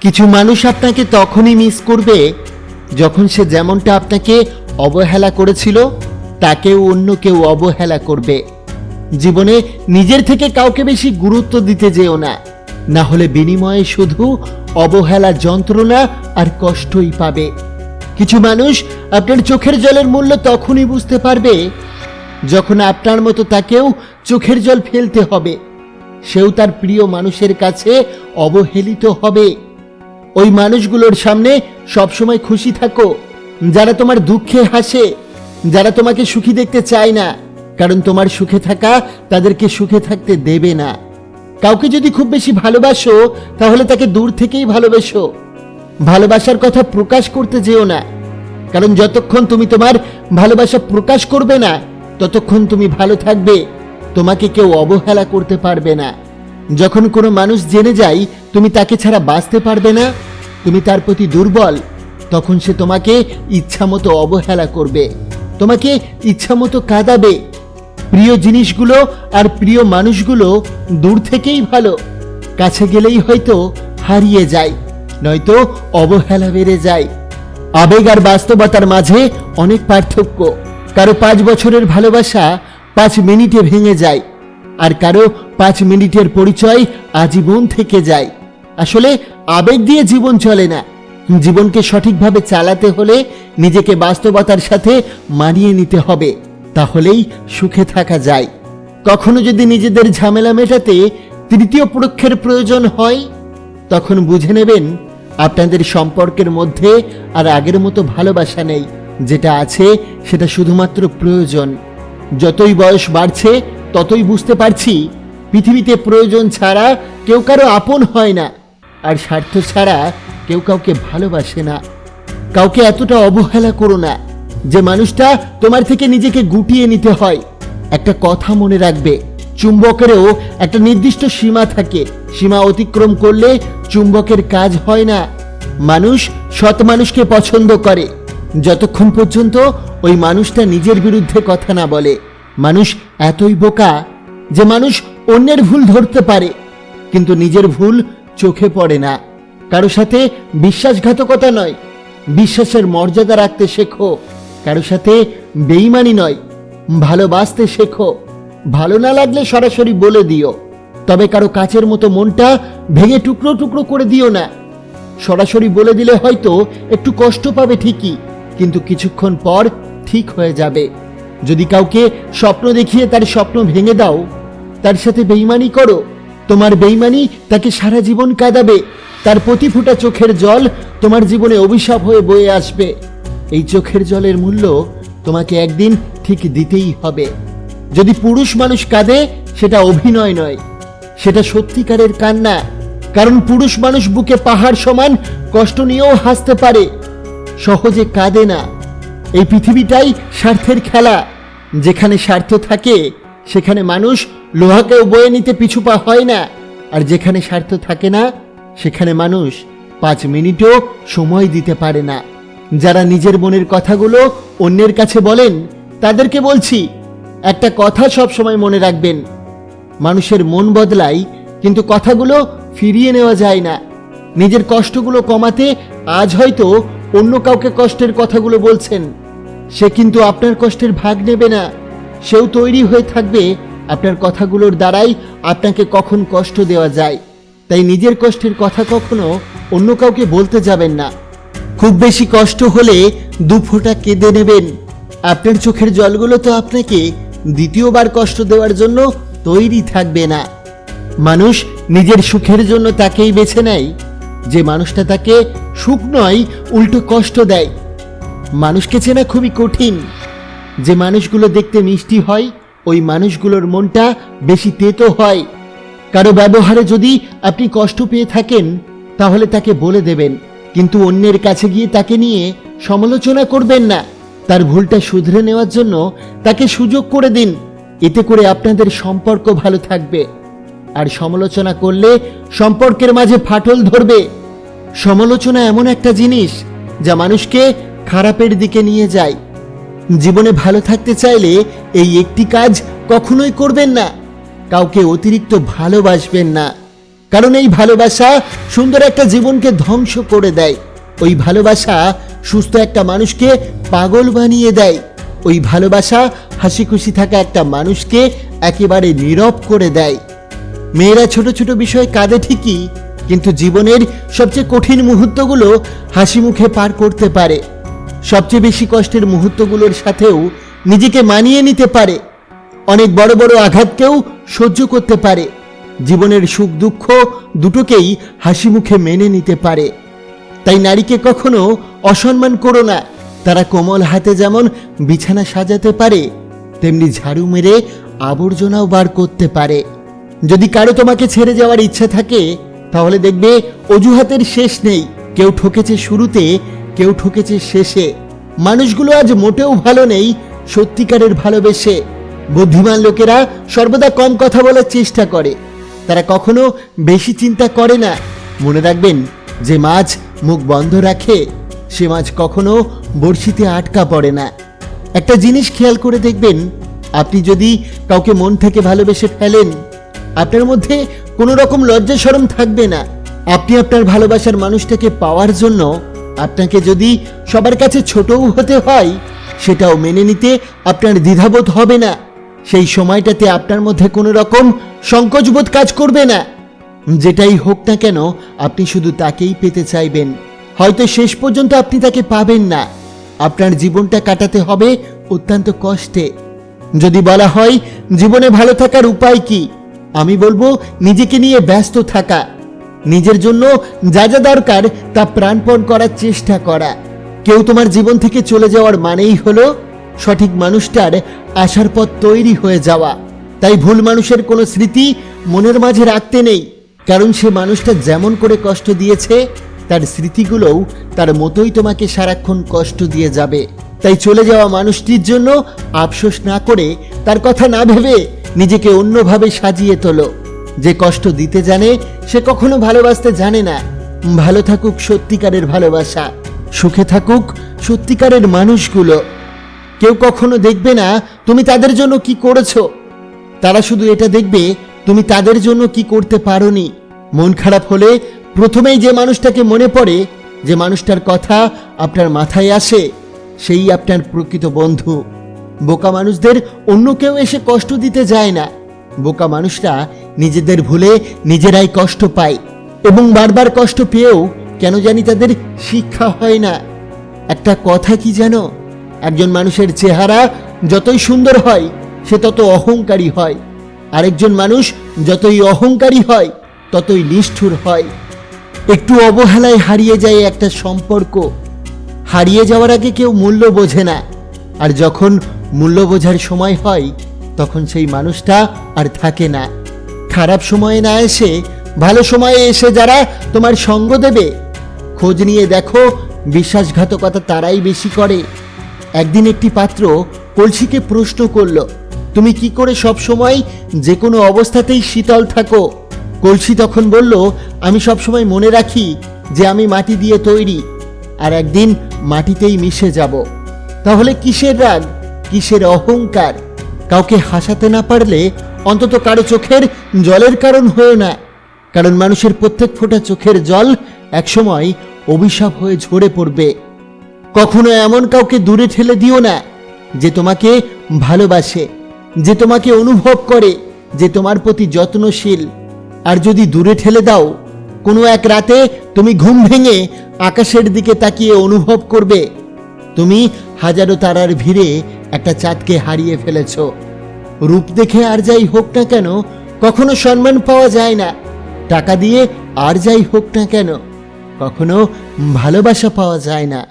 কিছু মানুষ আপনাকে তখনই মিস করবে যখন সে যেমনটা আপনাকে অবহেলা করেছিল, তাকেও অন্য কেউ অবহেলা করবে। জীবনে নিজের থেকে কাউকে বেশি গুরুত্ব দিতে যেও না। না হলে বিনিময়ে শুধু অবহেলা যন্ত্রণা আর কষ্টই পাবে। কিছু মানুষ আপনার চোখের জলের মূল্য তখনই বুঝতে পারবে যখন আপনার মতো তাকেও চোখের জল ফেলতে হবে। সেও তার প্রিয় মানুষের কাছে অবহেলিত হবে। ওই মানুষগুলোর সামনে সবসময় খুশি থাকো। যারা তোমার দুঃখে হাসে, যারা তোমাকে সুখী দেখতে চায় না, কারণ তোমার সুখে থাকা তাদেরকে সুখে থাকতে দেবে না। কাউকে যদি খুব বেশি ভালোবাসো, তাহলে তাকে দূর থেকেই ভালোবেসো। ভালোবাসার কথা প্রকাশ করতে যেও না, কারণ যতক্ষণ তুমি তোমার ভালোবাসা প্রকাশ করবে না, ততক্ষণ তুমি ভালো থাকবে, তোমাকে কেউ অবহেলা করতে পারবে না। যখন কোনো মানুষ জেনে যায়, তুমি তাকে ছাড়া বাঁচতে পারবে না তুমি তার প্রতি দুর্বল, তখন সে তোমাকে ইচ্ছামতো অবহেলা করবে। তোমাকে ইচ্ছামতো কাঁদাবে। প্রিয় জিনিসগুলো আর প্রিয় মানুষগুলো দূর থেকেই ভালো। কাছে গেলেই হয়তো হারিয়ে যায়, নয়তো অবহেলা বেড়ে যায়। আবেগ আর বাস্তবতার মাঝে অনেক পার্থক্য। কারও পাঁচ বছরের ভালোবাসা পাঁচ মিনিটে ভেঙে যায়, আর কারও পাঁচ মিনিটের পরিচয় আজীবন থেকে যায়। আসলে আবেগ দিয়ে জীবন চলে না। জীবনকে সঠিকভাবে চালাতে হলে নিজেকে বাস্তবতার সাথে মানিয়ে নিতে হবে, তাহলেই সুখে থাকা যায়। কখনো যদি নিজেদের ঝামেলা মেটাতে তৃতীয় পক্ষের প্রয়োজন হয়, তখন বুঝে নেবেন আপনাদের সম্পর্কের মধ্যে আর আগের মতো ভালোবাসা নেই। যেটা আছে, সেটা শুধুমাত্র প্রয়োজন। যতই বয়স বাড়ছে, ততই বুঝতে পারছি, পৃথিবীতে প্রয়োজন ছাড়া কেউ কারও আপন হয় না। আর স্বার্থ ছাড়া কেউ কাউকে ভালোবাসে না। কাউকে এতটা অবহেলা করো না যে মানুষটা তোমার থেকে নিজেকে গুটিয়ে নিতে হয়। একটা কথা মনে রাখবে, চুম্বকেরও একটা নির্দিষ্ট সীমা থাকে। সীমা অতিক্রম করলে চুম্বকের কাজ হয় না। মানুষ সৎ মানুষকে পছন্দ করে। যতক্ষণ পর্যন্ত ওই মানুষটা নিজের বিরুদ্ধে কথা না বলে। মানুষ এতই বোকা যে মানুষ অন্যের ভুল ধরতে পারে। কিন্তু নিজের ভুল চোখে পড়ে না। কারও সাথে বিশ্বাসঘাতকতা নয়, বিশ্বাসের মর্যাদা রাখতে শেখো। কারও সাথে বেইমানি নয়, ভালোবাসতে শেখো। ভালো না লাগলে সরাসরি বলে দিও। তবে কারও কাচের মতো মনটা ভেঙে টুকরো টুকরো করে দিও না। সরাসরি বলে দিলে হয়তো একটু কষ্ট পাবে ঠিকই, কিন্তু কিছুক্ষণ পর ঠিক হয়ে যাবে। যদি কাউকে স্বপ্ন দেখিয়ে তার স্বপ্ন ভেঙে দাও, তার সাথে বেইমানি করো। তোমার বেইমানি তাকে সারা জীবন কাঁদাবে। তার প্রতি ফোঁটা চোখের জল তোমার জীবনে অভিশাপ হয়ে বয়ে আসবে। এই চোখের জলের মূল্য তোমাকে একদিন ঠিক দিতেই হবে। যদি পুরুষ মানুষ কাঁদে, সেটা অভিনয় নয়। সেটা সত্যিকারের কান্না। কারণ পুরুষ মানুষ বুকে পাহাড় সমান, কষ্ট নিয়েও হাসতে পারে। সহজে কাঁদে না। এই পৃথিবীটাই স্বার্থের খেলা। যেখানে স্বার্থ থাকে, সেখানে মানুষ লোহাকেও বয়ে নিতে পিছু পা হয় না। আর যেখানে স্বার্থ থাকে না, সেখানে মানুষ পাঁচ মিনিটও সময় দিতে পারে না। যারা নিজের মনের কথাগুলো অন্যের কাছে বলেন, তাদেরকে বলছি, একটা কথা সব সময় মনে রাখবেন। মানুষের মন বদলায়, কিন্তু কথাগুলো ফিরিয়ে নেওয়া যায় না। নিজের কষ্টগুলো কমাতে আজ হয়তো অন্য কাউকে কষ্টের কথাগুলো বলছেন। সে কিন্তু আপনার কষ্টের ভাগ নেবে না। সেও তৈরি হয়ে থাকবে আপনার কথাগুলোর দ্বারাই আপনাকে কখন কষ্ট দেওয়া যায়। তাই নিজের কষ্টের কথা কখনো অন্য কাউকে বলতে যাবেন না। খুব বেশি কষ্ট হলে দু ফোঁটা কেঁদে নেবেন। আপনার চোখের জলগুলো তো আপনাকে দ্বিতীয়বার কষ্ট দেওয়ার জন্য তৈরি থাকবে না। মানুষ নিজের সুখের জন্য তাকেই বেছে নেয়। যে মানুষটা তাকে সুখ নয়, উল্টো কষ্ট দেয়। মানুষকে চেনা খুবই কঠিন। যে মানুষগুলো দেখতে মিষ্টি হয় ওই মানুষগুলোর মনটা বেশি তেতো হয়। কারও ব্যবহারে যদি আপনি কষ্ট পেয়ে থাকেন, তাহলে তাকে বলে দেবেন, কিন্তু অন্যের কাছে গিয়ে তাকে নিয়ে সমালোচনা করবেন না। তার ভুলটা শুধরে নেওয়ার জন্য তাকে সুযোগ করে দিন। এতে করে আপনাদের সম্পর্ক ভালো থাকবে। আর সমালোচনা করলে সম্পর্কের মাঝে ফাটল ধরবে। সমালোচনা এমন একটা জিনিস যা মানুষকে খারাপের দিকে নিয়ে যায়। জীবনে ভালো থাকতে চাইলে এই একটি কাজ কখনোই করবেন না। কাউকে অতিরিক্ত ভালোবাসবেন না। কারণ এই ভালোবাসা সুন্দর একটা জীবনকে ধ্বংস করে দেয়। ওই ভালোবাসা সুস্থ একটা মানুষকে পাগল বানিয়ে দেয়। ওই ভালোবাসা হাসি খুশি থাকা একটা মানুষকে একেবারে নীরব করে দেয়। মেয়েরা ছোট ছোট বিষয়ে কাঁদে ঠিকই, কিন্তু জীবনের সবচেয়ে কঠিন মুহূর্তগুলো হাসি মুখে পার করতে পারে। সবচেয়ে বেশি কষ্টের মুহূর্তগুলোর সাথেও নিজেকে মানিয়ে নিতে পারে। অনেক বড় বড় আঘাতকেও সহ্য করতে পারে। জীবনের সুখ দুঃখ দুটোকেই হাসি মুখে মেনে নিতে পারে। তাই নারীকে কখনো অসম্মান করো না। তারা কোমল হাতে যেমন বিছানা সাজাতে পারে, তেমনি ঝাড়ু মেরে আবর্জনাও বার করতে পারে। যদি কারও তোমাকে ছেড়ে যাওয়ার ইচ্ছা থাকে, তাহলে দেখবে অজুহাতের শেষ নেই। কেউ ঠকেছে শুরুতে কেউ ঠকেছে শেষে। মানুষগুলো আজ মোটেও ভালো নেই সত্যিকারের ভালোবেসে। বুদ্ধিমান লোকেরা সর্বদা কম কথা বলার চেষ্টা করে। তারা কখনো বেশি চিন্তা করে না। মনে রাখবেন, যে মাছ মুখ বন্ধ রাখে, সে মাছ কখনো বড়শিতে আটকা পড়ে না। একটা জিনিস খেয়াল করে দেখবেন, আপনি যদি কাউকে মন থেকে ভালোবেসে ফেলেন, আপনার মধ্যে কোনো রকম লজ্জা সরম থাকবে না। আপনি আপনার ভালোবাসার মানুষটাকে পাওয়ার জন্য আপনাকে যদি সবার কাছে ছোটও হতে হয়, সেটাও মেনে নিতে আপনার দ্বিধাবোধ হবে না। সেই সময়টাতে আপনার মধ্যে কোনো রকম সংকোচবোধ কাজ করবে না। যেটাই হোক না কেন, আপনি শুধু তাকেই পেতে চাইবেন। হয়তো শেষ পর্যন্ত আপনি তাকে পাবেন না। আপনার জীবনটা কাটাতে হবে অত্যন্ত কষ্টে। যদি বলা হয়, জীবনে ভালো থাকার উপায় কি? আমি বলব, নিজেকে নিয়ে ব্যস্ত থাকা। নিজের জন্য যা যা দরকার তা প্রাণপণ করার চেষ্টা করা। কেউ তোমার জীবন থেকে চলে যাওয়ার মানেই হলো সঠিক মানুষটার আসার পথ তৈরি হয়ে যাওয়া। তাই ভুল মানুষের কোনো স্মৃতি মনের মাঝে রাখতে নেই। কারণ সে মানুষটা যেমন করে কষ্ট দিয়েছে, তার স্মৃতিগুলোও তার মতোই তোমাকে সারাক্ষণ কষ্ট দিয়ে যাবে। তাই চলে যাওয়া মানুষটির জন্য আফসোস না করে তার কথা না ভেবে নিজেকে অন্যভাবে সাজিয়ে তোলো। যে কষ্ট দিতে জানে, সে কখনো ভালোবাসতে জানে না। ভালো থাকুক সত্যিকারের ভালোবাসা, সুখে থাকুক সত্যিকারের মানুষগুলো। কেউ কখনো দেখবে না, তুমি তাদের জন্য কি করেছ। তারা শুধু এটা দেখবে, তুমি তাদের জন্য কি করতে পারোনি। মন খারাপ হলে প্রথমেই যে মানুষটাকে মনে পড়ে, যে মানুষটার কথা আপনার মাথায় আসে, সেই আপনার প্রকৃত বন্ধু। বোকা মানুষদের অন্য কেউ এসে কষ্ট দিতে যায় না। বোকা মানুষরা নিজেদের ভুলে নিজেরাই কষ্ট পায় এবং বারবার কষ্ট পেয়েও কেন জানি তাদের শিক্ষা হয় না। একটা কথা কি জানো? একজন মানুষের চেহারা যতই সুন্দর হয়, সে তত অহংকারী হয়। আরেকজন মানুষ যতই অহংকারী হয়, ততই নিষ্ঠুর হয়। একটু অবহেলায় হারিয়ে যায় একটা সম্পর্ক। হারিয়ে যাওয়ার আগে কেউ মূল্য বোঝে না। আর যখন মূল্য বোঝার সময় হয়, তখন সেই মানুষটা আর থাকে না। খারাপ সময়ে না এসে, ভালো সময়ে এসে যারা তোমার সঙ্গ দেবে, খোঁজ নিয়ে দেখো, বিশ্বাসঘাতকতা তারাই বেশি করে। একদিন একটি পাত্র কলসিকে প্রশ্ন করল, তুমি কি করে সব সময় যে কোনো অবস্থাতেই শীতল থাকো? কলসি তখন বলল, আমি সব সময় মনে রাখি যে আমি মাটি দিয়ে তৈরি, আর একদিন মাটিতেই মিশে যাব। তাহলে কিসের রাগ? কিসের অহংকার? কাউকে হাসাতে না পারলে অন্তত কারও চোখের জলের কারণ হয়েও না। কারণ মানুষের প্রত্যেক ফোঁটা চোখের জল একসময় অভিশাপ হয়ে ঝরে পড়বে। কখনো এমন কাউকে দূরে ঠেলে দিও না, যে তোমাকে ভালোবাসে, যে তোমাকে অনুভব করে, যে তোমার প্রতি যত্নশীল। আর যদি দূরে ঠেলে দাও, কোনো এক রাতে তুমি ঘুম ভেঙে আকাশের দিকে তাকিয়ে অনুভব করবে। তুমি হাজারো তারার ভিড়ে একটা চাঁদকে হারিয়ে ফেলেছ। রূপ দেখে আর যাই হোক না কেন, কখনো সম্মান পাওয়া যায় না। টাকা দিয়ে আর যাই হোক না কেন, কখনো ভালোবাসা পাওয়া যায় না।